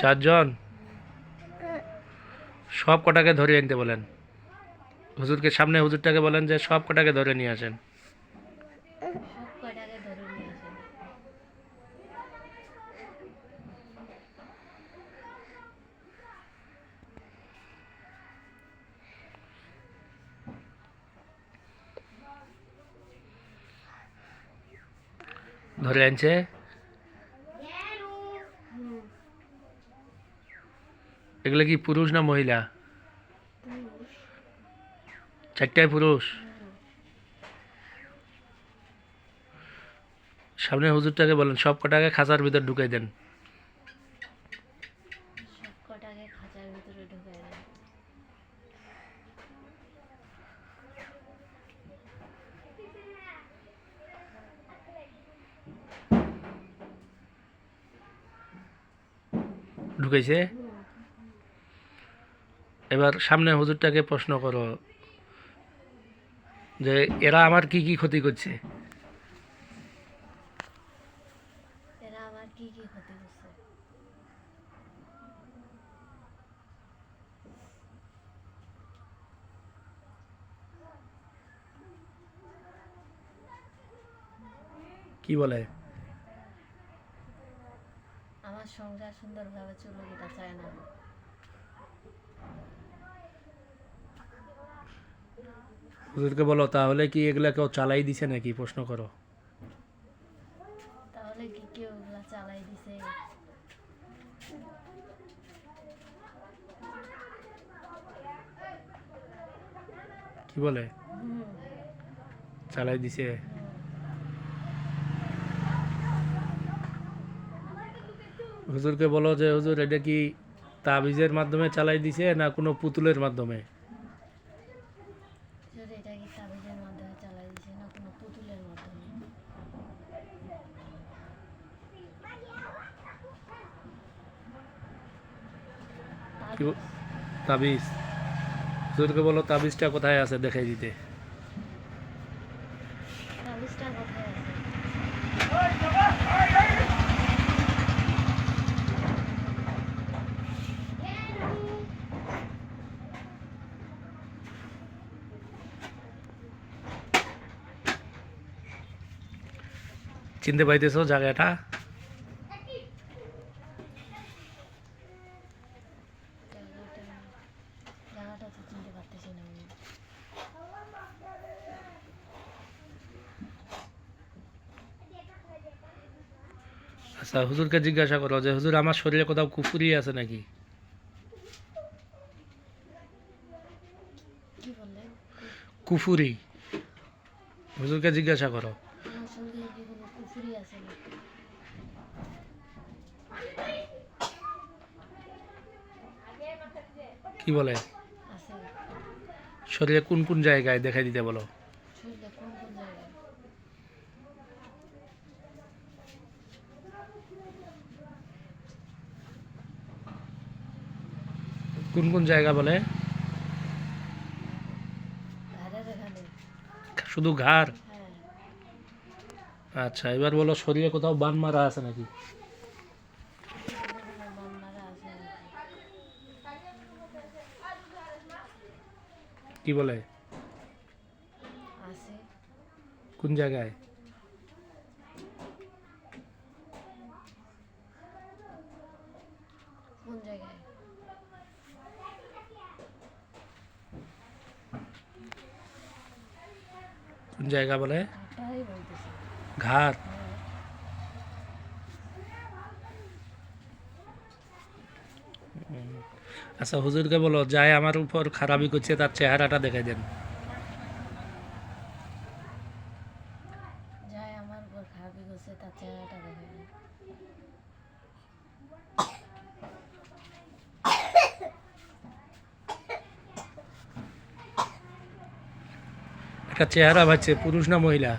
চারজন? সব কটাকে ধরে আনতে বলেন। হুজুরকে সামনে হুজুরটাকে বলেন যে সব কটাকে ধরে নিয়ে আসেন। ধরে আনছে? এগুলো কি পুরুষ না মহিলা? চারটায় পুরুষ? সামনে হুজুরটাকে বলেন সব কটাকে খাঁচার ভিতর ঢুকাই দেন। ঢুকাইছে? এবার সামনে হুজুরটাকে প্রশ্ন করো যে এরা আমার কি কি ক্ষতি করছে? কি বলে? আমার সংসার সুন্দরভাবে চলে যেতে চায় না। হুজুরকে বলো তাহলে কি এগুলা কেউ চালাই দিছে নাকি? প্রশ্ন করো। তাহলে কি কেউ চালাই দিছে? কি বলে? চালাই দিছে। হুজুরকে বলো যে হুজুর এটা কি তাবিজের মাধ্যমে চালাই দিছে না কোনো পুতুলের মাধ্যমে যদি এটা কি তাবিজের মাধ্যমে চালাই দিছে না কোনো পুতুলের মাধ্যমে কি তাবিজ। হুজুরকে বলো তাবিজটা কোথায় আছে দেখাই দিতে। চিনতে পাইতেছো জায়গাটা জায়গাটা তো চিনতে পারতেছি না আমি আচ্ছা হুজুরকে জিজ্ঞাসা করো যে, হুজুর, আমার শরীরে কোথাও কুফুরি আছে নাকি? কুফুরি। হুজুরকে জিজ্ঞাসা করো। কি বলে? শরীরে কোন কোন জায়গায় দেখাই দিতে বলো শরীরে কোন কোন জায়গায় কোন কোন জায়গা বলে? শুধু ঘাড়? আচ্ছা এবার বলো শরীরে কোথাও বান মারা আছে নাকি? কি বলে? কোন জায়গায়? কোন জায়গায়? কোন জায়গা বলে? হ্যাঁ আচ্ছা হুজুরকে বলো যাই আমার উপর খারাপি করছে তার চেহারাটা দেখাই দেন। তার চেহারাটা দেখে নিন। একটা চেহারা ভাবছে পুরুষ না মহিলা?